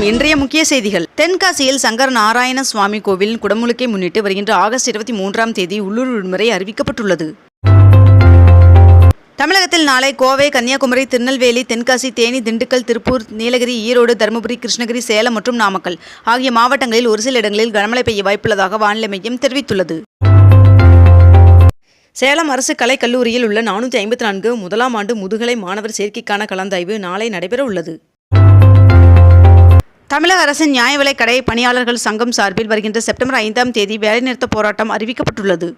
வணக்கம். இன்றைய முக்கிய செய்திகள். தென்காசியில் சங்கர நாராயண சுவாமி கோவில் குடமுழுக்கை முன்னிட்டு வருகின்ற ஆகஸ்ட் இருபத்தி மூன்றாம் தேதி உள்ளூர் விடுமுறை அறிவிக்கப்பட்டுள்ளது. தமிழகத்தில் நாளை கோவை கன்னியாகுமரி திருநெல்வேலி தென்காசி தேனி திண்டுக்கல் திருப்பூர் நீலகிரி ஈரோடு தருமபுரி கிருஷ்ணகிரி சேலம் மற்றும் நாமக்கல் ஆகிய மாவட்டங்களில் ஒரு சில இடங்களில் கனமழை பெய்ய வாய்ப்புள்ளதாக வானிலை மையம் தெரிவித்துள்ளது. சேலம் அரசு கலைக் கல்லூரியில் உள்ள நானூற்றி ஐம்பத்தி நான்கு முதலாம் ஆண்டு முதுகலை மாணவர் சேர்க்கைக்கான கலந்தாய்வு நாளை நடைபெற உள்ளது தமிழக அரசின் நியாய விலைக்கடை பணியாளர்கள் சங்கம் சார்பில் வருகின்ற செப்டம்பர் ஐந்தாம் தேதி வேலைநிறுத்த போராட்டம் அறிவிக்கப்பட்டுள்ளது.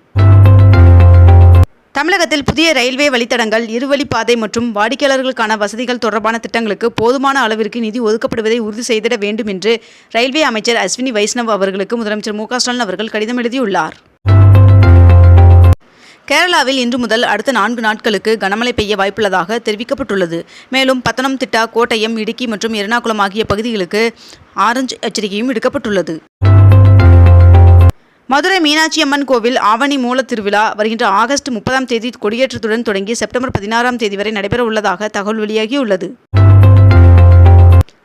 தமிழகத்தில் புதிய ரயில்வே வழித்தடங்கள் இருவழிப்பாதை மற்றும் வாடிக்கையாளர்களுக்கான வசதிகள் தொடர்பான திட்டங்களுக்கு போதுமான அளவிற்கு நிதி ஒதுக்கப்படுவதை உறுதி செய்திட வேண்டும் என்று ரயில்வே அமைச்சர் அஸ்வினி வைஷ்ணவ் அவர்களுக்கு முதலமைச்சர் மு க ஸ்டாலின் அவர்கள் கடிதம் எழுதியுள்ளார். கேரளாவில் இன்று முதல் அடுத்த நான்கு நாட்களுக்கு கனமழை பெய்ய வாய்ப்புள்ளதாக தெரிவிக்கப்பட்டுள்ளது. மேலும் பத்தனம்திட்டா கோட்டயம் இடுக்கி மற்றும் எர்ணாகுளம் ஆகிய பகுதிகளுக்கு ஆரஞ்சு எச்சரிக்கையும் விடுக்கப்பட்டுள்ளது. மதுரை மீனாட்சி அம்மன் கோவில் ஆவணி மூல திருவிழா வருகின்ற ஆகஸ்ட் முப்பதாம் தேதி கொடியேற்றத்துடன் தொடங்கி செப்டம்பர் பதினாறாம் தேதி வரை நடைபெற உள்ளதாக தகவல் வெளியாகியுள்ளது.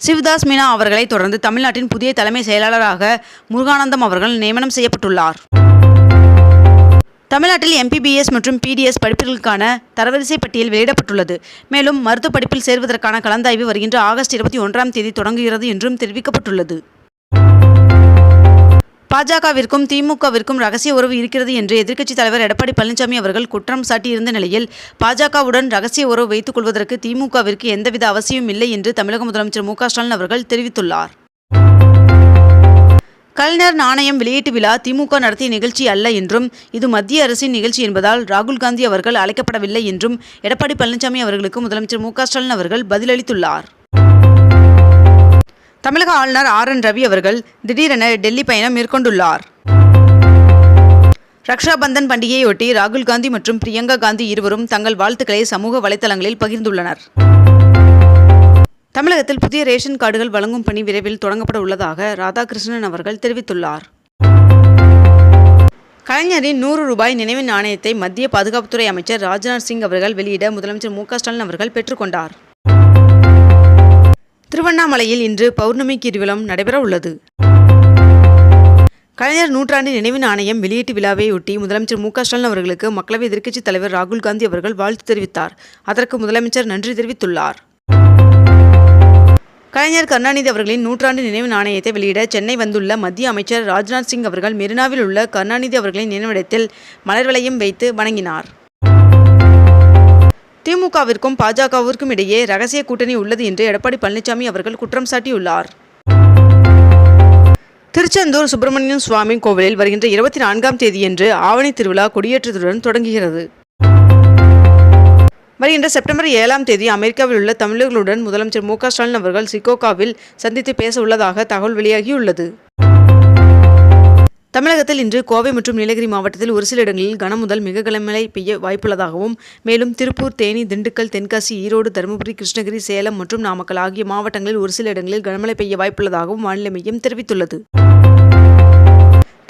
சிவதாஸ் மீனா அவர்களை தொடர்ந்து தமிழ்நாட்டின் புதிய தலைமை செயலாளராக முருகானந்தம் அவர்கள் நியமனம் செய்யப்பட்டுள்ளார். தமிழ்நாட்டில் எம்பிபிஎஸ் மற்றும் பிடிஎஸ் படிப்புகளுக்கான தரவரிசை பட்டியல் வெளியிடப்பட்டுள்ளது. மேலும் மருத்துவ படிப்பில் சேர்வதற்கான கலந்தாய்வு வருகின்ற ஆகஸ்ட் இருபத்தி ஒன்றாம் தேதி தொடங்குகிறது என்றும் தெரிவிக்கப்பட்டுள்ளது. பாஜகவிற்கும் திமுகவிற்கும் ரகசிய உறவு இருக்கிறது என்று எதிர்க்கட்சித் தலைவர் எடப்பாடி பழனிசாமி அவர்கள் குற்றம் சாட்டியிருந்த நிலையில் பாஜகவுடன் ரகசிய உறவு வைத்துக் கொள்வதற்கு திமுகவிற்கு எந்தவித அவசியமும் இல்லை என்று தமிழக முதலமைச்சர் மு க ஸ்டாலின் அவர்கள் தெரிவித்துள்ளார். கலைஞர் நாணயம் வெளியீட்டு விழா திமுக நடத்திய நிகழ்ச்சி அல்ல என்றும் இது மத்திய அரசின் நிகழ்ச்சி என்பதால் ராகுல் காந்தி அவர்கள் அழைக்கப்படவில்லை என்றும் எடப்பாடி பழனிசாமி அவர்களுக்கு முதலமைச்சர் மு ஸ்டாலின் அவர்கள் பதிலளித்துள்ளார். தமிழக ஆளுநர் ஆர் என் ரவி அவர்கள் திடீரென டெல்லி பயணம் மேற்கொண்டுள்ளார். ரக்ஷாபந்தன் பண்டிகையொட்டி ராகுல் காந்தி மற்றும் பிரியங்கா காந்தி இருவரும் தங்கள் வாழ்த்துக்களை சமூக வலைதளங்களில் பகிர்ந்துள்ளனர். தமிழகத்தில் புதிய ரேஷன் கார்டுகள் வழங்கும் பணி விரைவில் தொடங்கப்பட உள்ளதாக ராதாகிருஷ்ணன் அவர்கள் தெரிவித்துள்ளார். கலைஞரின் நூறு ரூபாய் நினைவு நாணயத்தை மத்திய பாதுகாப்புத்துறை அமைச்சர் ராஜ்நாத் சிங் அவர்கள் வெளியிட முதலமைச்சர் மு ஸ்டாலின் அவர்கள் பெற்றுக்கொண்டார் திருவண்ணாமலையில் இன்று பௌர்ணமி கிரிவலம் நடைபெற உள்ளது. கலைஞர் நூற்றாண்டு நினைவு நாணயம் வெளியீட்டு விழாவையொட்டி முதலமைச்சர் மு ஸ்டாலின் அவர்களுக்கு மக்களவை எதிர்க்கட்சித் தலைவர் ராகுல் காந்தி அவர்கள் வாழ்த்து தெரிவித்தார். அதற்கு முதலமைச்சர் நன்றி தெரிவித்துள்ளார். கலைஞர் கருணாநிதி அவர்களின் நூற்றாண்டு நினைவு நாணயத்தை வெளியிட சென்னை வந்துள்ள மத்திய அமைச்சர் ராஜ்நாத் சிங் அவர்கள் மெரினாவில் உள்ள கருணாநிதி அவர்களின் நினைவிடத்தில் மலர் வளையம் வைத்து வணங்கினார். திமுகவிற்கும் பாஜகவிற்கும் இடையே ரகசிய கூட்டணி உள்ளது என்று எடப்பாடி பழனிசாமி அவர்கள் குற்றம் சாட்டியுள்ளார். திருச்செந்தூர் சுப்பிரமணியன் சுவாமி கோவிலில் வருகின்ற இருபத்தி நான்காம் தேதியன்று ஆவணி திருவிழா கொடியேற்றத்துடன் தொடங்குகிறது. வருகின்ற செப்டம்பர் ஏழாம் தேதி அமெரிக்காவில் உள்ள தமிழர்களுடன் முதலமைச்சர் மு ஸ்டாலின் அவர்கள் சிகோகாவில் சந்தித்து பேச உள்ளதாக தகவல் வெளியாகியுள்ளது. தமிழகத்தில் இன்று கோவை மற்றும் நீலகிரி மாவட்டத்தில் ஒரு சில இடங்களில் கனமுதல் மிக கனமழை பெய்ய வாய்ப்புள்ளதாகவும் மேலும் திருப்பூர் தேனி திண்டுக்கல் தென்காசி ஈரோடு தருமபுரி கிருஷ்ணகிரி சேலம் மற்றும் நாமக்கல் ஆகிய மாவட்டங்களில் ஒரு சில இடங்களில் கனமழை பெய்ய வாய்ப்புள்ளதாகவும் வானிலை மையம் தெரிவித்துள்ளது.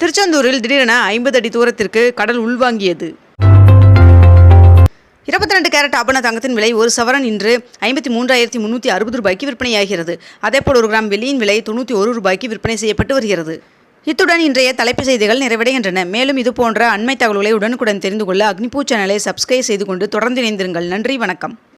திருச்செந்தூரில் திடீரென ஐம்பது அடி தூரத்திற்கு கடல் உள்வாங்கியது. இருபத்தி ரெண்டு கேரட் ஆபண தங்கத்தின் விலை ஒரு சவரன் இன்று ஐம்பத்தி மூன்றாயிரத்தி முன்னூற்றி அறுபது ரூபாய்க்கு விற்பனையாகிறது. அதேபோல் ஒரு கிராம் வெள்ளியின் விலை தொண்ணூற்றி ஒரு ரூபாய்க்கு விற்பனை செய்யப்பட்டு வருகிறது. இத்துடன் இன்றைய தலைப்புச் செய்திகள் நிறைவடைகின்றன. மேலும் இதுபோன்ற அண்மை தகவல்களை உடனுக்குடன் தெரிந்து கொள்ள அக்னிபூ சேனலை சப்ஸ்கிரைப் செய்து கொண்டு தொடர்ந்து இணைந்திருங்கள். நன்றி வணக்கம்.